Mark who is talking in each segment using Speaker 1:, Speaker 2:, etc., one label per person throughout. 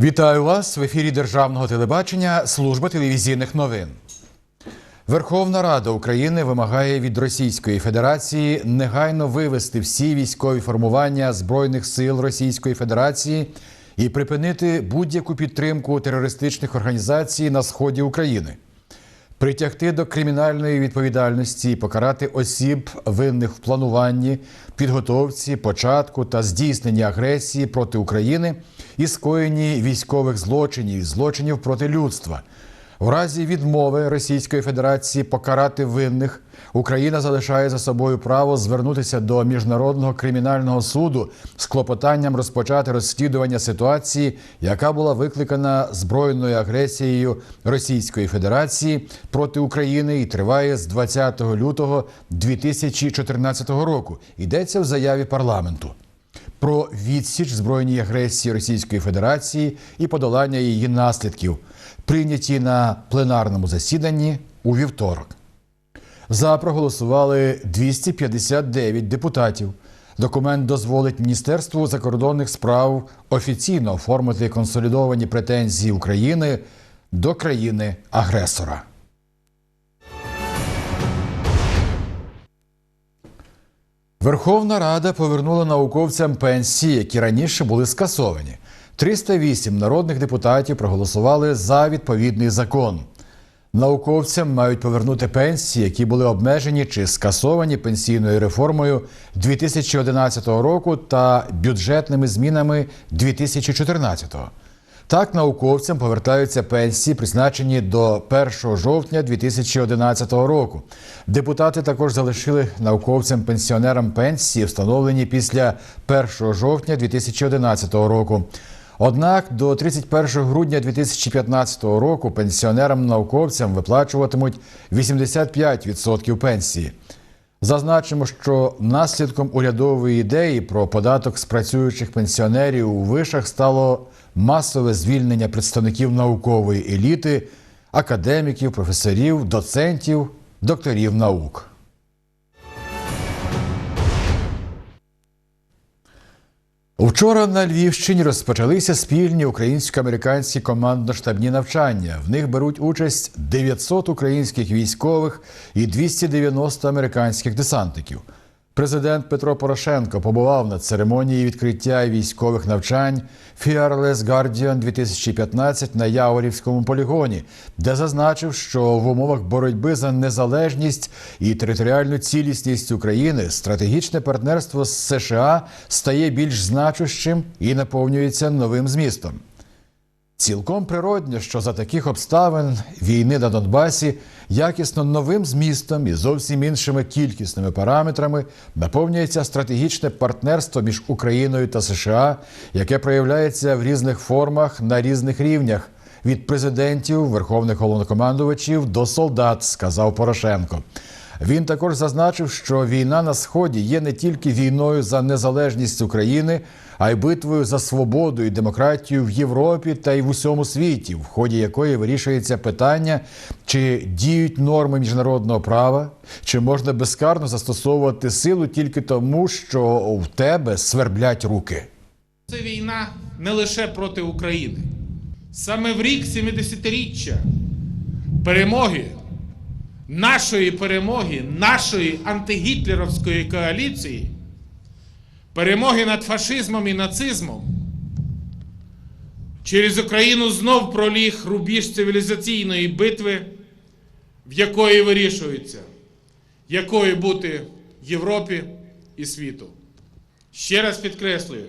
Speaker 1: Вітаю вас в ефірі Державного телебачення Служба телевізійних новин. Верховна Рада України вимагає від Російської Федерації негайно вивести всі військові формування Збройних сил Російської Федерації і припинити будь-яку підтримку терористичних організацій на сході України, притягти до кримінальної відповідальності і покарати осіб, винних в плануванні, підготовці, початку та здійсненні агресії проти України і скоєнні військових злочинів, злочинів проти людства. В разі відмови Російської Федерації покарати винних Україна залишає за собою право звернутися до міжнародного кримінального суду з клопотанням розпочати розслідування ситуації, яка була викликана збройною агресією Російської Федерації проти України і триває з 20 лютого 2014 року. Йдеться в заяві парламенту про відсіч збройній агресії Російської Федерації і подолання її наслідків, прийняті на пленарному засіданні у вівторок. За проголосували 259 депутатів. Документ дозволить Міністерству закордонних справ офіційно оформити консолідовані претензії України до країни-агресора. Верховна Рада повернула науковцям пенсії, які раніше були скасовані. 308 народних депутатів проголосували за відповідний закон. Науковцям мають повернути пенсії, які були обмежені чи скасовані пенсійною реформою 2011 року та бюджетними змінами 2014 року. Так, науковцям повертаються пенсії, призначені до 1 жовтня 2011 року. Депутати також залишили науковцям-пенсіонерам пенсії, встановлені після 1 жовтня 2011 року. Однак до 31 грудня 2015 року пенсіонерам-науковцям виплачуватимуть 85% пенсії. Зазначимо, що наслідком урядової ідеї про податок з працюючих пенсіонерів у вишах стало масове звільнення представників наукової еліти, академіків, професорів, доцентів, докторів наук. Вчора на Львівщині розпочалися спільні українсько-американські командно-штабні навчання. В них беруть участь 900 українських військових і 290 американських десантників. Президент Петро Порошенко побував на церемонії відкриття військових навчань Fearless Guardian 2015 на Яворівському полігоні, де зазначив, що в умовах боротьби за незалежність і територіальну цілісність України стратегічне партнерство з США стає більш значущим і наповнюється новим змістом. Цілком природньо, що за таких обставин війни на Донбасі якісно новим змістом і зовсім іншими кількісними параметрами наповнюється стратегічне партнерство між Україною та США, яке проявляється в різних формах на різних рівнях від президентів, верховних головнокомандувачів до солдат, сказав Порошенко. Він також зазначив, що війна на сході є не тільки війною за незалежність України, а й битвою за свободу і демократію в Європі та й в усьому світі, в ході якої вирішується питання, чи діють норми міжнародного права, чи можна безкарно застосовувати силу тільки тому, що в тебе сверблять руки.
Speaker 2: Це війна не лише проти України. Саме в рік 70-річчя перемоги, нашої перемоги, нашої антигітлерівської коаліції, перемоги над фашизмом і нацизмом, через Україну знов проліг рубіж цивілізаційної битви, в якої вирішується, якою бути Європі і світу. Ще раз підкреслюю,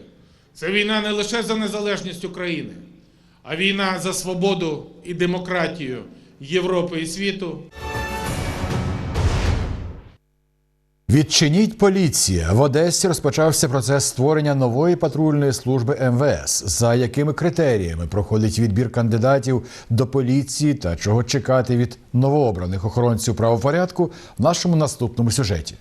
Speaker 2: це війна не лише за незалежність України, а війна за свободу і демократію Європи і світу.
Speaker 1: Відчиніть поліція в Одесі розпочався процес створення нової патрульної служби МВС. За якими критеріями проходить відбір кандидатів до поліції та чого чекати від новообраних охоронців правопорядку в нашому наступному сюжеті.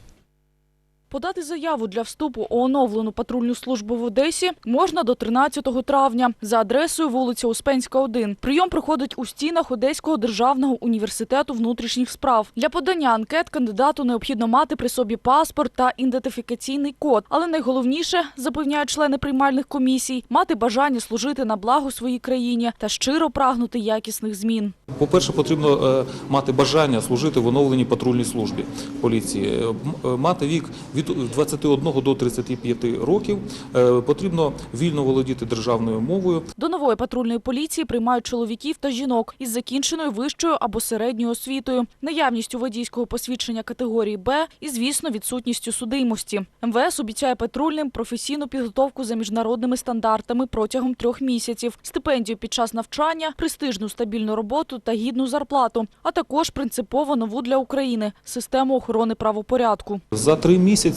Speaker 3: Подати заяву для вступу у оновлену патрульну службу в Одесі можна до 13 травня за адресою вулиця Успенська, 1. Прийом проходить у стінах Одеського державного університету внутрішніх справ. Для подання анкет кандидату необхідно мати при собі паспорт та ідентифікаційний код. Але найголовніше, запевняють члени приймальних комісій, мати бажання служити на благо своїй країні та щиро прагнути якісних змін.
Speaker 4: По-перше, потрібно е, мати бажання служити в оновленій патрульній службі поліції, Е, е, мати вік від 21 до 35 років, Е, потрібно вільно володіти державною мовою.
Speaker 3: До нової патрульної поліції приймають чоловіків та жінок із закінченою вищою або середньою освітою, наявністю водійського посвідчення категорії Б і, звісно, відсутністю судимості. МВС обіцяє патрульним професійну підготовку за міжнародними стандартами протягом трьох місяців, стипендію під час навчання, престижну стабільну роботу та гідну зарплату, а також принципово нову для України систему охорони правопорядку.
Speaker 4: За три місяці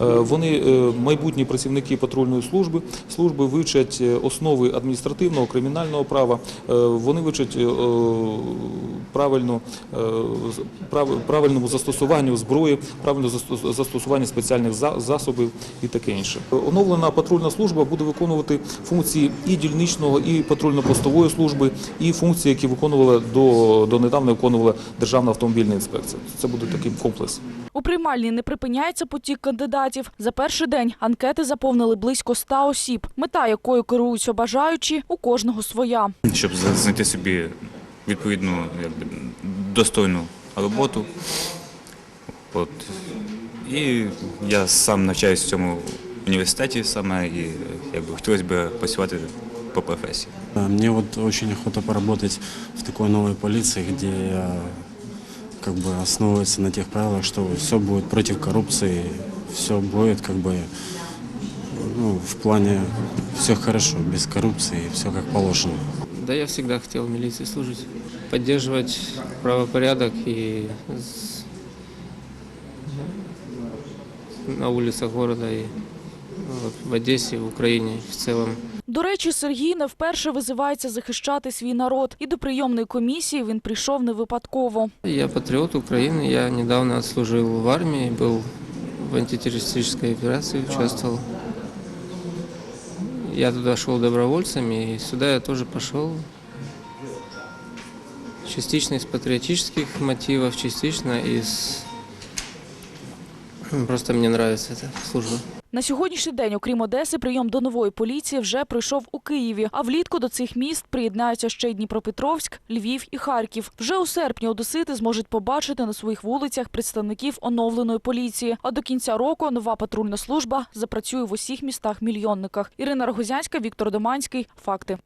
Speaker 4: е, вони, е, майбутні працівники патрульної служби, служби вивчать е, основи адміністративного, кримінального права, вони вивчать правильно, правильному застосуванню зброї, правильному застос- застосуванню спеціальних за- засобів і таке інше. Оновлена патрульна служба буде виконувати функції і дільничного, і патрульно-постової служби, і функції, які виконувала до, донедавна виконувала Державна автомобільна інспекція. Це буде такий комплекс.
Speaker 3: У приймальні не припиняється потік кандидатів. За перший день анкети заповнили близько 100 осіб, мета якою керуються бажаючі у кожного своя.
Speaker 5: щоб знайти собі відповідну якби, достойну роботу. От. І я сам навчаюся в цьому університеті саме і якби, хотілося б працювати по професії.
Speaker 6: Да, Мне вот очень охота поработать в такой новой полиции, где э, как бы основывается на тех правилах, что все будет против коррупции, все будет как бы ну, в плане все хорошо, без коррупции, все как положено.
Speaker 7: Да, я всегда хотел в милиции служить, поддерживать правопорядок и на улицах города и вот, в Одессе, в Украине в целом.
Speaker 3: До речі, Сергій не вперше визивається захищати свій народ. І до прийомної комісії він прийшов не випадково.
Speaker 7: Я патриот Украины, я недавно отслужил в армии, был в антитеррористической операции, участвовал. Я туда шел добровольцем, и сюда я тоже пошел. Частично из патриотических мотивов, частично из... Просто мне нравится эта служба.
Speaker 3: На сьогоднішній день, окрім Одеси, прийом до нової поліції вже пройшов у Києві. А влітку до цих міст приєднаються ще й Дніпропетровськ, Львів і Харків. Вже у серпні одесити зможуть побачити на своїх вулицях представників оновленої поліції. А до кінця року нова патрульна служба запрацює в усіх містах-мільйонниках. Ірина Рогозянська, Віктор Доманський. Факти.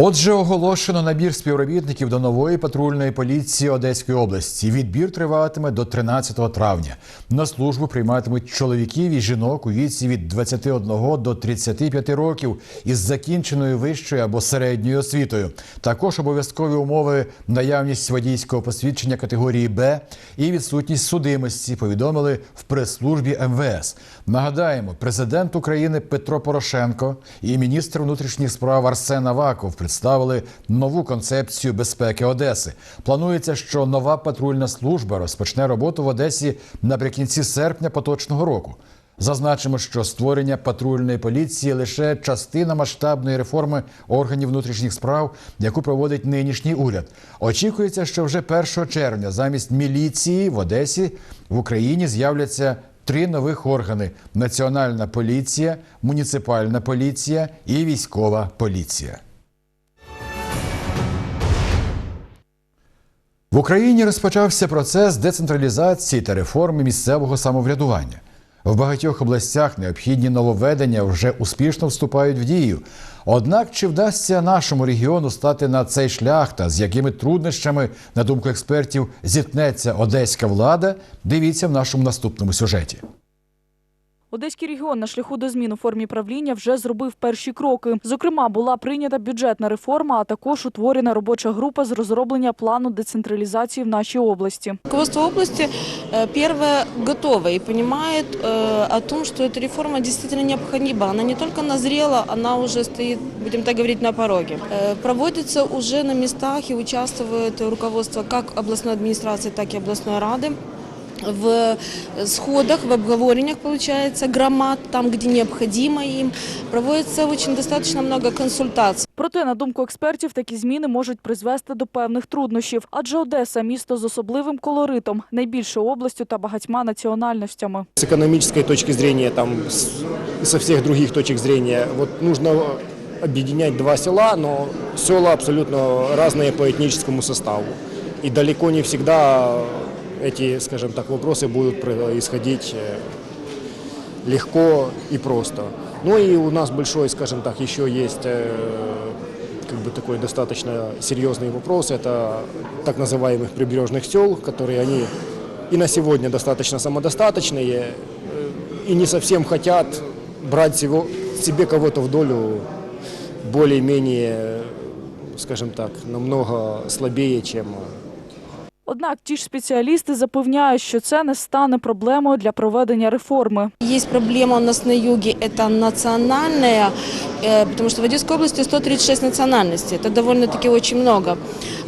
Speaker 1: Отже, оголошено набір співробітників до нової патрульної поліції Одеської області. Відбір триватиме до 13 травня. На службу прийматимуть чоловіків і жінок у віці від 21 до 35 років із закінченою вищою або середньою освітою. Також обов'язкові умови наявність водійського посвідчення категорії Б і відсутність судимості. Повідомили в прес-службі МВС. Нагадаємо, президент України Петро Порошенко і міністр внутрішніх справ Арсен Аваков представили нову концепцію безпеки Одеси. Планується, що нова патрульна служба розпочне роботу в Одесі наприкінці серпня поточного року. Зазначимо, що створення патрульної поліції лише частина масштабної реформи органів внутрішніх справ, яку проводить нинішній уряд. Очікується, що вже 1 червня замість міліції в Одесі в Україні з'являться три нових органи: Національна поліція, муніципальна поліція і військова поліція. В Україні розпочався процес децентралізації та реформи місцевого самоврядування. В багатьох областях необхідні нововведення вже успішно вступають в дію. Однак чи вдасться нашому регіону стати на цей шлях та з якими труднощами, на думку експертів, зіткнеться одеська влада? Дивіться в нашому наступному сюжеті.
Speaker 3: Одеський регіон на шляху до змін у формі правління вже зробив перші кроки. Зокрема, була прийнята бюджетна реформа, а також утворена робоча група з розроблення плану децентралізації в нашій області.
Speaker 8: Руководство области э, первое готово и понимает э, о том, что эта реформа действительно необходима. Она не только назрела, она уже стоит, будем так говорить, на пороге. Э, Проводится уже на местах и участвует руководство как областной администрации, так и областной рады. в сходах, в обговорениях, получается, громад, там, где необходимо им. Проводится очень достаточно много консультаций.
Speaker 3: Проте, на думку експертів, такі зміни можуть призвести до певних труднощів, адже Одеса місто з особливим колоритом, найбільшою областю та багатьма національностями.
Speaker 9: С экономической точки зрения, там, с- и со всех других точек зрения, вот нужно объединять два села, но села абсолютно разные по этническому составу. И далеко не всегда эти, скажем так, вопросы будут происходить э, легко и просто. Ну и у нас большой, скажем так, еще есть э, как бы такой достаточно серьезный вопрос. Это так называемых прибрежных сел, которые они и на сегодня достаточно самодостаточные э, и не совсем хотят брать всего- себе кого-то в долю более-менее, скажем так, намного слабее, чем
Speaker 3: Однак ті ж спеціалісти запевняють, що це не стане проблемою для проведення реформи.
Speaker 8: Є проблема у нас на югі, це национальная, э, потому что в Одесской области 136 национальностей, это довольно-таки очень много.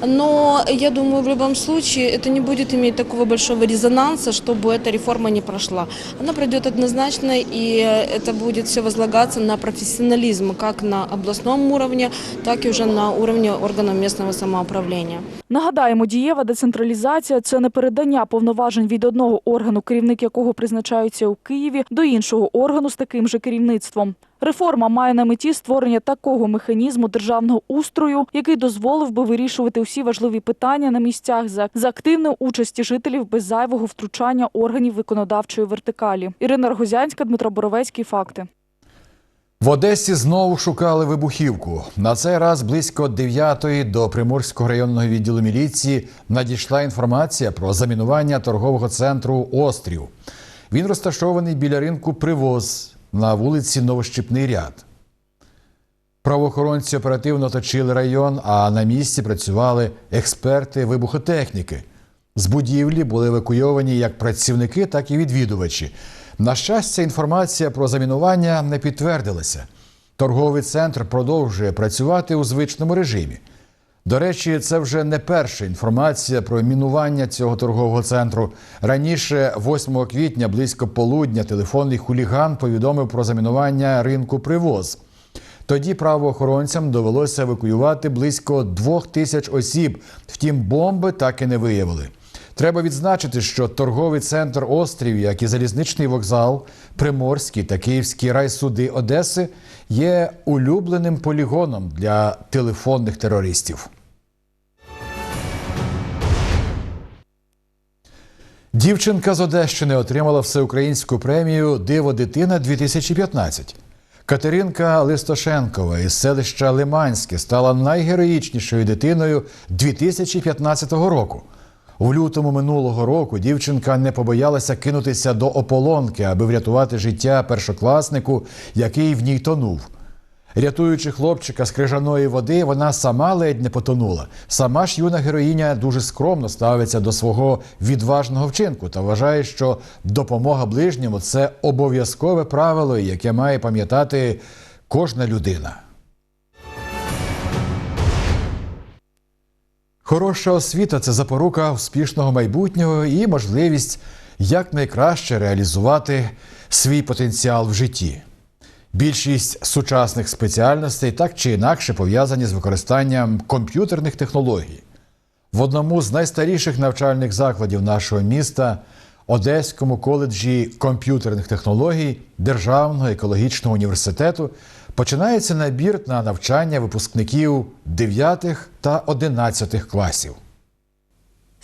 Speaker 8: Но я думаю, в любом случае это не будет иметь такого большого резонанса, чтобы эта реформа не прошла. Она пройдет однозначно, и это будет все возлагаться на профессионализм, как на областном уровне, так и уже на уровне органов местного самоуправления.
Speaker 3: Нагадаємо, дієва децентралізація це не передання повноважень від одного органу, керівник якого призначається у Києві, до іншого органу з таким же керівництвом. Реформа має на меті створення такого механізму державного устрою, який дозволив би вирішувати усі важливі питання на місцях за, за активної участі жителів без зайвого втручання органів виконодавчої вертикалі. Ірина Рогозянська, Дмитро Боровецький. Факти.
Speaker 1: В Одесі знову шукали вибухівку. На цей раз близько 9-ї до Приморського районного відділу міліції надійшла інформація про замінування торгового центру Острів. Він розташований біля ринку Привоз на вулиці Новощипний ряд. Правоохоронці оперативно оточили район, а на місці працювали експерти вибухотехніки. З будівлі були евакуйовані як працівники, так і відвідувачі. На щастя, інформація про замінування не підтвердилася. Торговий центр продовжує працювати у звичному режимі. До речі, це вже не перша інформація про мінування цього торгового центру. Раніше, 8 квітня, близько полудня, телефонний хуліган повідомив про замінування ринку привоз. Тоді правоохоронцям довелося евакуювати близько двох тисяч осіб. Втім, бомби так і не виявили. Треба відзначити, що торговий центр острів, як і залізничний вокзал, Приморський та Київський райсуди Одеси є улюбленим полігоном для телефонних терористів. Дівчинка з Одещини отримала всеукраїнську премію Диво дитина 2015 Катеринка Листошенкова із селища Лиманське стала найгероїчнішою дитиною 2015 року. В лютому минулого року дівчинка не побоялася кинутися до ополонки, аби врятувати життя першокласнику, який в ній тонув. Рятуючи хлопчика з крижаної води, вона сама ледь не потонула. Сама ж юна героїня дуже скромно ставиться до свого відважного вчинку та вважає, що допомога ближньому це обов'язкове правило, яке має пам'ятати кожна людина. Хороша освіта це запорука успішного майбутнього і можливість якнайкраще реалізувати свій потенціал в житті. Більшість сучасних спеціальностей так чи інакше пов'язані з використанням комп'ютерних технологій. В одному з найстаріших навчальних закладів нашого міста Одеському коледжі комп'ютерних технологій Державного екологічного університету починається набір на навчання випускників 9 та 11 класів.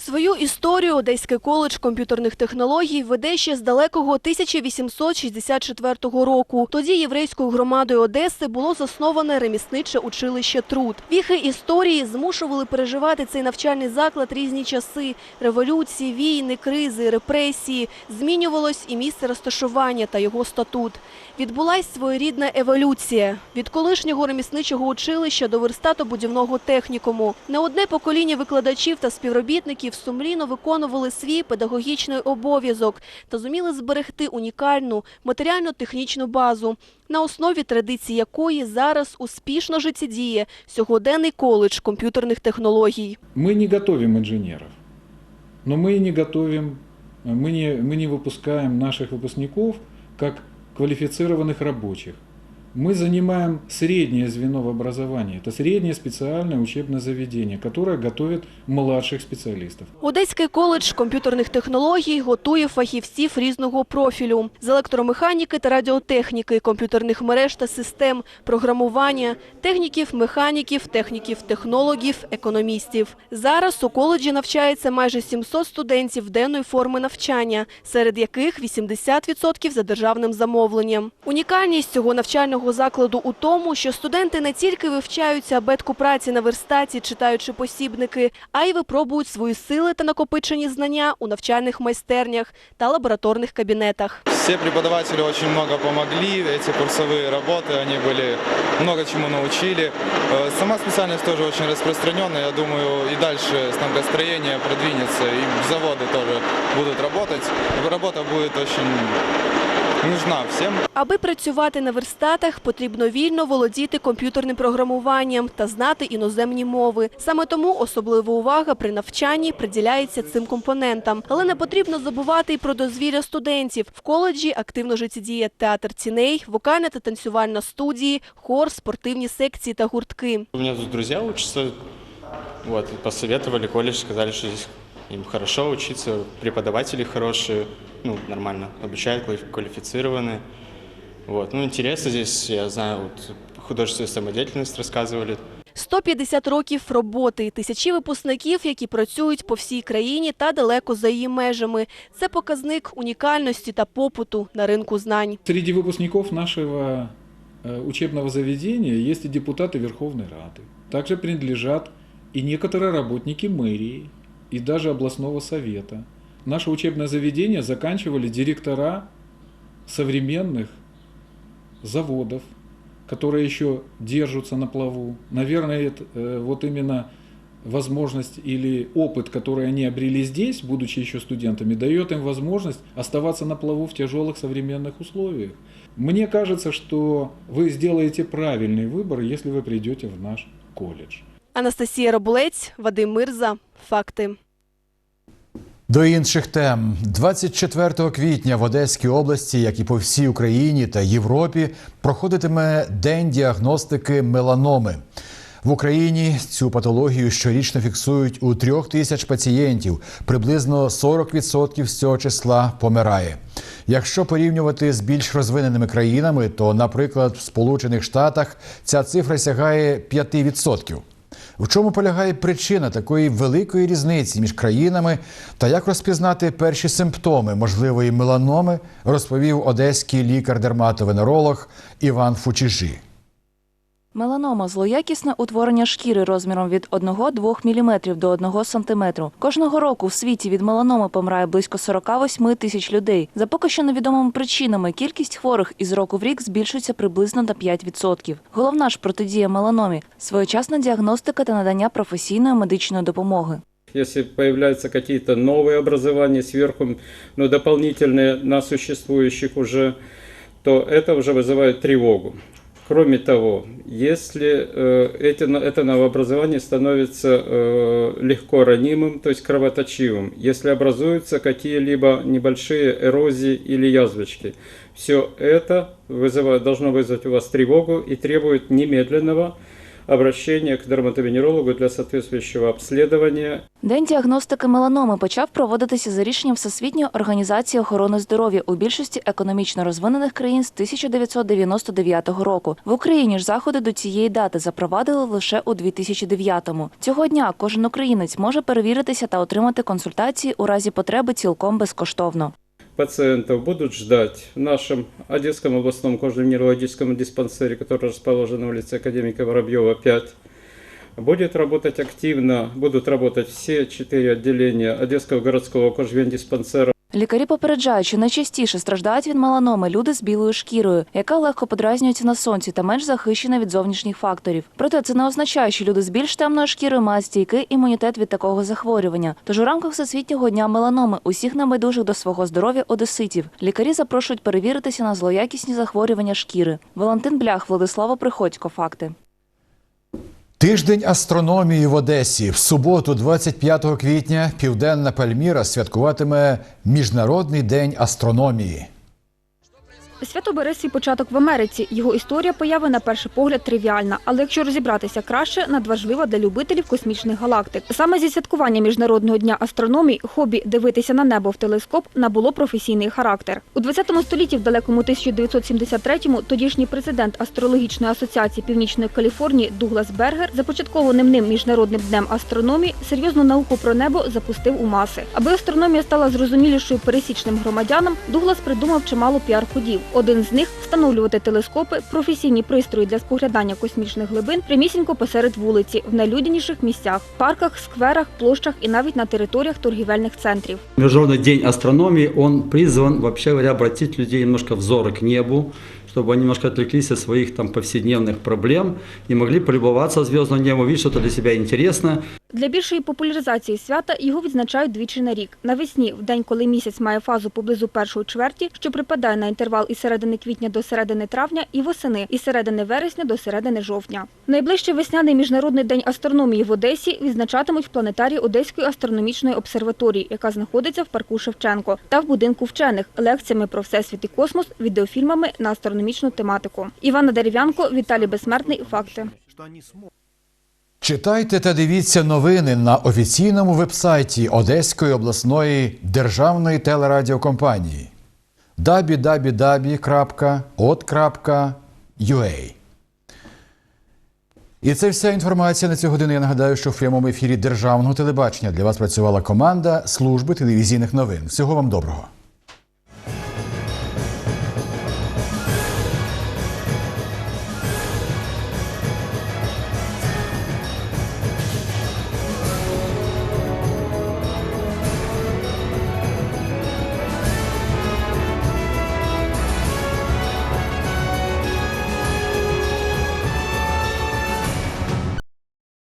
Speaker 10: Свою історію Одеський коледж комп'ютерних технологій веде ще з далекого 1864 року. Тоді єврейською громадою Одеси було засноване ремісниче училище Труд. Віхи історії змушували переживати цей навчальний заклад різні часи: революції, війни, кризи, репресії. Змінювалось і місце розташування та його статут. Відбулась своєрідна еволюція від колишнього ремісничого училища до верстато-будівного технікуму. Не одне покоління викладачів та співробітників сумлінно виконували свій педагогічний обов'язок та зуміли зберегти унікальну матеріально-технічну базу, на основі традицій якої зараз успішно життєдіє сьогоденний коледж комп'ютерних технологій.
Speaker 11: Мы не готовим инженеров, но мы и не готовим мы не, мы не выпускаем наших выпускников как квалифицированных рабочих. Мы занимаем среднее звено в образовании. Это среднее специальное учебное заведение, которое готовит младших специалистов.
Speaker 10: Одеський коледж комп'ютерних технологій готує фахівців різного профілю з електромеханіки та радіотехніки, комп'ютерних мереж та систем, програмування, техніків, механіків, техніків, технологів, економістів. Зараз у коледжі навчається майже 700 студентів денної форми навчання, серед яких 80% за державним замовленням. Унікальність цього навчального закладу у тому, що студенти не тільки вивчаються абетку праці на верстаті, читаючи посібники, а й випробують свої сили та накопичені знання у навчальних майстернях та лабораторних кабінетах.
Speaker 12: Все преподаватели очень много помогли, эти курсовые работы, они были много чему научили. Э, Сама специальность тоже очень распространенная, я думаю, и дальше станкостроение продвинется, и заводы тоже будут работать. Работа будет очень нужна всем.
Speaker 10: Аби працювати на верстатах, потрібно вільно володіти комп'ютерним програмуванням та знати іноземні мови. Саме тому особлива увага при навчанні приділяється цим компонентам. Але не потрібно забувати і про дозвілля студентів. В коледжі активно життєдіє театр ціней, вокальна та танцювальна студії, хор, спортивні секції та гуртки.
Speaker 13: У меня тут друзья учатся, вот, посоветовали колледж, сказали, что здесь им хорошо учиться, преподаватели хорошие, ну, нормально обучают, квали- квалифицированные. Вот, ну, интересно здесь, я знаю, вот, художественную самодеятельность рассказывали,
Speaker 10: 150 років роботи, тисячі випускників, які працюють по всій країні та далеко за її межами. Це показник унікальності та попиту на ринку знань.
Speaker 11: Среди выпускников нашего э, учебного заведения есть и депутаты Верховной Рады. Также принадлежат и некоторые работники мэрии, и даже областного совета. Наше учебное заведение заканчивали директора современных заводов, которые еще держатся на плаву. Наверное, это, э, вот именно возможность или опыт, который они обрели здесь, будучи еще студентами, дает им возможность оставаться на плаву в тяжелых современных условиях. Мне кажется, что вы сделаете правильный выбор, если вы придете в наш колледж.
Speaker 10: Анастасія Робулець, Вадим Мирза. Факти.
Speaker 1: До інших тем 24 квітня в Одеській області, як і по всій Україні та Європі, проходитиме день діагностики меланоми. В Україні цю патологію щорічно фіксують у трьох тисяч пацієнтів. Приблизно 40% з цього числа помирає. Якщо порівнювати з більш розвиненими країнами, то, наприклад, в Сполучених Штатах ця цифра сягає 5%. В чому полягає причина такої великої різниці між країнами та як розпізнати перші симптоми можливої меланоми, розповів одеський лікар-дерматовенеролог Іван Фучижі.
Speaker 14: Меланома – злоякісне утворення шкіри розміром від 1-2 мм до 1 см. Кожного року в світі від меланоми помирає близько 48 тисяч людей. За поки що невідомими причинами кількість хворих із року в рік збільшується приблизно на 5%. Головна ж протидія меланомі – своєчасна діагностика та надання професійної медичної допомоги.
Speaker 15: Если появляются какие-то новые образования сверху, но дополнительные на существующих уже, то это уже вызывает тревогу. Кроме того, если э, эти, это новообразование становится э, легко ранимым, то есть кровоточивым, если образуются какие-либо небольшие эрозии или язвочки, все это вызывает, должно вызвать у вас тревогу и требует немедленного обращения к дерматовенерологу для соответствующего обследования
Speaker 14: День діагностики меланоми почав проводитися за рішенням Всесвітньої організації охорони здоров'я у більшості економічно розвинених країн з 1999 року. В Україні ж заходи до цієї дати запровадили лише у 2009-му. Цього дня кожен українець може перевіритися та отримати консультації у разі потреби цілком безкоштовно.
Speaker 15: Пациентов будут ждать в нашем Одесском областном кожно-венерологическом диспансере, который расположен на улице Академика Воробьева, 5. Будет работать активно, будут работать все четыре отделения Одесского городского кожвендиспансера.
Speaker 14: Лікарі попереджають, що найчастіше страждають від меланоми люди з білою шкірою, яка легко подразнюється на сонці та менш захищена від зовнішніх факторів. Проте це не означає, що люди з більш темною шкірою мають стійкий імунітет від такого захворювання. Тож у рамках Всесвітнього дня меланоми усіх небайдужих до свого здоров'я одеситів лікарі запрошують перевіритися на злоякісні захворювання шкіри. Валентин Блях, Владислава Приходько. Факти.
Speaker 1: Тиждень астрономії в Одесі. В суботу, 25 квітня, Південна Пальміра святкуватиме Міжнародний день астрономії.
Speaker 16: Свято бере свій початок в Америці. Його історія появи на перший погляд тривіальна, але якщо розібратися краще, надважлива для любителів космічних галактик. Саме зі святкування міжнародного дня астрономії хобі дивитися на небо в телескоп набуло професійний характер. У 20 столітті, в далекому 1973-му, тодішній президент астрологічної асоціації Північної Каліфорнії Дуглас Бергер, започаткованим ним міжнародним днем астрономії, серйозну науку про небо запустив у маси. Аби астрономія стала зрозумілішою пересічним громадянам, Дуглас придумав чимало піар-ходів. Один з них встановлювати телескопи, професійні пристрої для споглядання космічних глибин прямісінько посеред вулиці, в найлюдяніших місцях, парках, скверах, площах і навіть на територіях торгівельних центрів.
Speaker 17: Международный день астрономии, он призван, вообще говоря, обратить людей немножко взоры к небу, чтобы они немножко отвлеклись от своих там повседневных проблем и могли полюбоваться звездным небом, увидеть что-то для себя интересное.
Speaker 16: Для більшої популяризації свята його відзначають двічі на рік. Навесні, в день, коли місяць має фазу поблизу першої чверті, що припадає на інтервал із середини квітня до середини травня, і восени, із середини вересня до середини жовтня. Найближчий весняний міжнародний день астрономії в Одесі відзначатимуть в планетарії Одеської астрономічної обсерваторії, яка знаходиться в парку Шевченко, та в будинку вчених лекціями про всесвіт і космос, відеофільмами на астрономічну тематику. Івана Дерев'янко, Віталій Безсмертний. Факти.
Speaker 1: Читайте та дивіться новини на офіційному вебсайті Одеської обласної державної телерадіокомпанії www.od.ua І це вся інформація на цю годину. Я нагадаю, що в прямому ефірі державного телебачення для вас працювала команда служби телевізійних новин. Всього вам доброго.